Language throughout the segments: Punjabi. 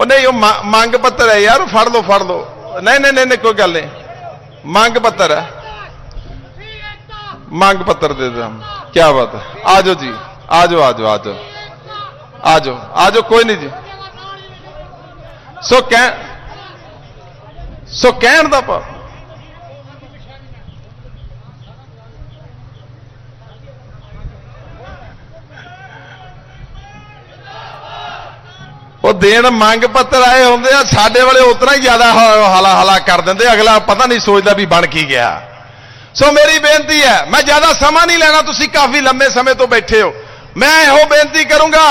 ਉਹ ਨਹੀਂ, ਉਹ ਮੰਗ ਪੱਤਰ ਹੈ ਯਾਰ, ਫੜ ਲਓ ਫੜ ਲਓ। ਨਹੀਂ ਨਹੀਂ ਨਹੀਂ ਕੋਈ ਗੱਲ ਨਹੀਂ। ਮੰਗ ਪੱਤਰ ਹੈ। ਮੰਗ ਪੱਤਰ ਦੇ ਦੋ ਕੀ ਬਾਤ ਹੈ। ਆ ਜਾਓ ਜੀ ਆ ਜਾਓ ਆ ਜਾਓ ਆ ਜਾਓ ਆ ਜਾਓ ਆ ਜਾਓ ਕੋਈ ਨਹੀਂ ਜੀ। ਸੋ ਕਹਿ, ਸੋ ਕਹਿਣ ਦਾ ਭਾਵ ਉਹ ਦੇਣ ਮੰਗ ਪੱਤਰ ਆਏ ਹੁੰਦੇ ਆ, ਸਾਡੇ ਵਾਲੇ ਉਤਨਾ ਹੀ ਜ਼ਿਆਦਾ ਹਲਾ ਹਲਾ ਕਰ ਦਿੰਦੇ ਅਗਲਾ ਪਤਾ ਨਹੀਂ ਸੋਚਦਾ ਵੀ ਬਣ ਕੀ ਗਿਆ। ਸੋ ਮੇਰੀ ਬੇਨਤੀ ਹੈ, ਮੈਂ ਜ਼ਿਆਦਾ ਸਮਾਂ ਨਹੀਂ ਲੈਣਾ, ਤੁਸੀਂ ਕਾਫੀ ਲੰਮੇ ਸਮੇਂ ਤੋਂ ਬੈਠੇ ਹੋ। ਮੈਂ ਇਹੋ ਬੇਨਤੀ ਕਰੂੰਗਾ,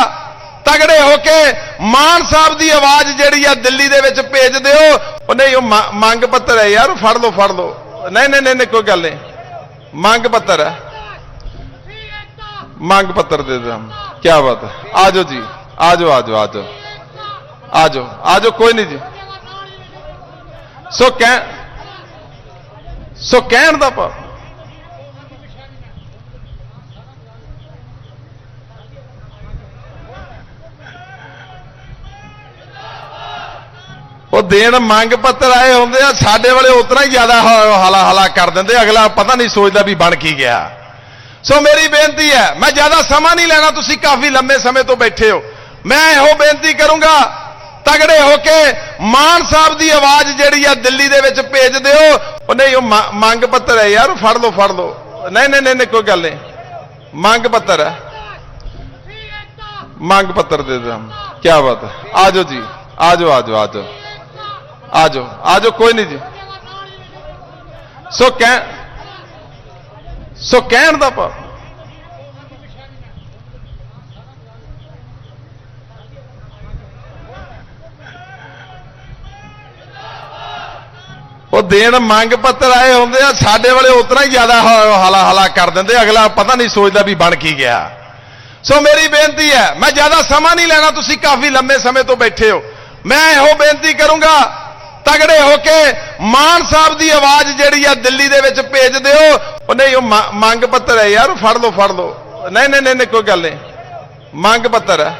ਤਗੜੇ ਹੋ ਕੇ ਮਾਨ ਸਾਹਿਬ ਦੀ ਆਵਾਜ਼ ਜਿਹੜੀ ਆ ਦਿੱਲੀ ਦੇ ਵਿੱਚ ਭੇਜ ਦਿਓ। ਉਹ ਨਹੀਂ, ਉਹ ਮੰਗ ਪੱਤਰ ਹੈ ਯਾਰ, ਫੜ ਲਓ ਫੜ ਲਓ। ਨਹੀਂ ਨਹੀਂ ਨਹੀਂ ਕੋਈ ਗੱਲ ਨਹੀਂ। ਮੰਗ ਪੱਤਰ ਹੈ। ਮੰਗ ਪੱਤਰ ਦੇ ਦੋ ਕੀ ਬਾਤ ਹੈ। ਆ ਜਾਓ ਜੀ ਆ ਜਾਓ ਆ ਜਾਓ। ਆ ਜਾਓ ਆ ਜਾਓ ਕੋਈ ਨਹੀਂ ਜੀ। ਸੋ ਕਹਿ, ਸੋ ਕਹਿਣ ਦਾ ਭਾਵ, ਉਹ ਦੇਣ ਮੰਗ ਪੱਤਰ ਆਏ ਹੁੰਦੇ ਆ, ਸਾਡੇ ਵਾਲੇ ਉਤਨਾ ਹੀ ਜ਼ਿਆਦਾ ਹ- ਹਲਾ ਹਲਾ ਕਰ ਦਿੰਦੇ ਅਗਲਾ ਪਤਾ ਨਹੀਂ ਸੋਚਦਾ ਵੀ ਬਣ ਕੀ ਗਿਆ। ਸੋ ਮੇਰੀ ਬੇਨਤੀ ਹੈ, ਮੈਂ ਜ਼ਿਆਦਾ ਸਮਾਂ ਨਹੀਂ ਲੈਣਾ, ਤੁਸੀਂ ਕਾਫੀ ਲੰਮੇ ਸਮੇਂ ਤੋਂ ਬੈਠੇ ਹੋ। ਮੈਂ ਇਹੋ ਬੇਨਤੀ ਕਰੂੰਗਾ ਤਗੜੇ ਹੋ ਕੇ ਮਾਨ ਸਾਹਿਬ ਦੀ ਆਵਾਜ਼ ਜਿਹੜੀ ਆ ਦਿੱਲੀ ਦੇ ਵਿੱਚ ਭੇਜ ਦਿਓ। ਉਹ ਨਹੀਂ, ਉਹ ਮੰਗ ਪੱਤਰ ਹੈ ਯਾਰ, ਫੜ ਲਓ ਫੜ ਲਓ। ਨਹੀਂ ਨਹੀਂ ਨਹੀਂ ਕੋਈ ਗੱਲ ਨਹੀਂ। ਮੰਗ ਪੱਤਰ ਹੈ। ਮੰਗ ਪੱਤਰ ਦੇ ਦੋ ਕੀ ਬਾਤ ਹੈ। ਆ ਜਾਓ ਜੀ ਆ ਜਾਓ ਆ ਜਾਓ ਆ ਜਾਓ ਆ ਜਾਓ ਆ ਜਾਓ ਕੋਈ ਨਹੀਂ ਜੀ। ਸੋ ਕਹਿ, ਸੋ ਕਹਿਣ ਦਾ ਭਾਵ ਉਹ ਦੇਣ ਮੰਗ ਪੱਤਰ ਆਏ ਹੁੰਦੇ ਆ, ਸਾਡੇ ਵਾਲੇ ਉਤਨਾ ਹੀ ਜ਼ਿਆਦਾ ਹਲਾ ਹਲਾ ਕਰ ਦਿੰਦੇ ਅਗਲਾ ਪਤਾ ਨਹੀਂ ਸੋਚਦਾ ਵੀ ਬਣ ਕੀ ਗਿਆ। ਸੋ ਮੇਰੀ ਬੇਨਤੀ ਹੈ, ਮੈਂ ਜ਼ਿਆਦਾ ਸਮਾਂ ਨਹੀਂ ਲੈਣਾ, ਤੁਸੀਂ ਕਾਫੀ ਲੰਮੇ ਸਮੇਂ ਤੋਂ ਬੈਠੇ ਹੋ। ਮੈਂ ਇਹੋ ਬੇਨਤੀ ਕਰੂੰਗਾ, ਤਗੜੇ ਹੋ ਕੇ ਮਾਨ ਸਾਹਿਬ ਦੀ ਆਵਾਜ਼ ਜਿਹੜੀ ਆ ਦਿੱਲੀ ਦੇ ਵਿੱਚ ਭੇਜ ਦਿਓ। ਉਹ ਨਹੀਂ, ਉਹ ਮੰਗ ਪੱਤਰ ਹੈ ਯਾਰ, ਫੜ ਲਓ ਫੜ ਲਓ। ਨਹੀਂ ਨਹੀਂ ਨਹੀਂ ਕੋਈ ਗੱਲ ਨਹੀਂ। ਮੰਗ ਪੱਤਰ ਹੈ।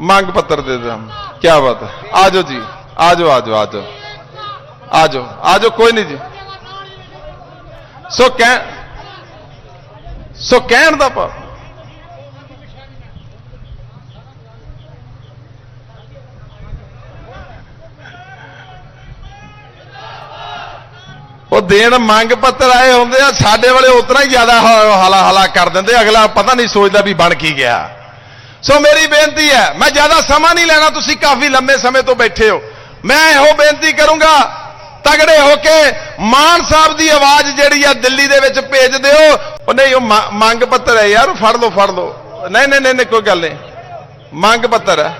ਮੰਗ ਪੱਤਰ ਦੇ ਦੋ ਕੀ ਬਾਤ ਹੈ। ਆ ਜਾਓ ਜੀ ਆ ਜਾਓ ਆ ਜਾਓ। ਆ ਜਾਓ ਆ ਜਾਓ ਕੋਈ ਨਹੀਂ ਜੀ। ਸੋ ਕਹਿ, ਸੋ ਕਹਿਣ ਦਾ ਭਾਵ, ਉਹ ਦੇਣ ਮੰਗ ਪੱਤਰ ਆਏ ਹੁੰਦੇ ਆ, ਸਾਡੇ ਵਾਲੇ ਉਤਨਾ ਹੀ ਜ਼ਿਆਦਾ ਹ- ਹਲਾ ਹਲਾ ਕਰ ਦਿੰਦੇ ਅਗਲਾ ਪਤਾ ਨਹੀਂ ਸੋਚਦਾ ਵੀ ਬਣ ਕੀ ਗਿਆ। ਸੋ ਮੇਰੀ ਬੇਨਤੀ ਹੈ, ਮੈਂ ਜ਼ਿਆਦਾ ਸਮਾਂ ਨਹੀਂ ਲੈਣਾ, ਤੁਸੀਂ ਕਾਫੀ ਲੰਮੇ ਸਮੇਂ ਤੋਂ ਬੈਠੇ ਹੋ। ਮੈਂ ਇਹੋ ਬੇਨਤੀ ਕਰੂੰਗਾ ਤਗੜੇ ਹੋ ਕੇ ਮਾਨ ਸਾਹਿਬ ਦੀ ਆਵਾਜ਼ ਜਿਹੜੀ ਆ ਦਿੱਲੀ ਦੇ ਵਿੱਚ ਭੇਜ ਦਿਓ। ਉਹ ਨਹੀਂ, ਉਹ ਮੰਗ ਪੱਤਰ ਹੈ ਯਾਰ, ਫੜ ਲਓ ਫੜ ਲਓ। ਨਹੀਂ ਨਹੀਂ ਨਹੀਂ ਕੋਈ ਗੱਲ ਨਹੀਂ। ਮੰਗ ਪੱਤਰ ਹੈ।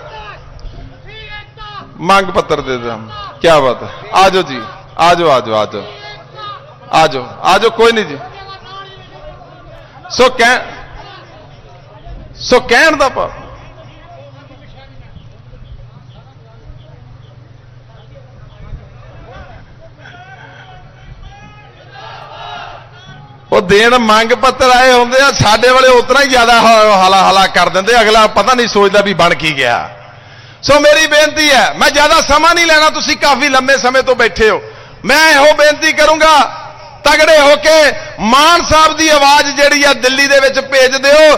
ਮੰਗ ਪੱਤਰ ਦੇ ਦੋ ਕੀ ਬਾਤ ਹੈ। ਆ ਜਾਓ ਜੀ ਆ ਜਾਓ ਆ ਜਾਓ ਆ ਜਾਓ ਆ ਜਾਓ ਆ ਜਾਓ ਕੋਈ ਨਹੀਂ ਜੀ। ਸੋ ਕਹਿ, ਸੋ ਕਹਿਣ ਦਾ ਭਾਵ ਉਹ ਦੇਣ ਮੰਗ ਪੱਤਰ ਆਏ ਹੁੰਦੇ ਆ, ਸਾਡੇ ਵਾਲੇ ਉਤਨਾ ਹੀ ਜ਼ਿਆਦਾ ਹਲਾ ਹਲਾ ਕਰ ਦਿੰਦੇ ਅਗਲਾ ਪਤਾ ਨਹੀਂ ਸੋਚਦਾ ਵੀ ਬਣ ਕੀ ਗਿਆ। ਸੋ ਮੇਰੀ ਬੇਨਤੀ ਹੈ, ਮੈਂ ਜ਼ਿਆਦਾ ਸਮਾਂ ਨਹੀਂ ਲੈਣਾ, ਤੁਸੀਂ ਕਾਫੀ ਲੰਮੇ ਸਮੇਂ ਤੋਂ ਬੈਠੇ ਹੋ। ਮੈਂ ਇਹੋ ਬੇਨਤੀ ਕਰੂੰਗਾ, ਤਗੜੇ ਹੋ ਕੇ ਮਾਨ ਸਾਹਿਬ ਦੀ ਆਵਾਜ਼ ਜਿਹੜੀ ਆ ਦਿੱਲੀ ਦੇ ਵਿੱਚ ਭੇਜ ਦਿਓ।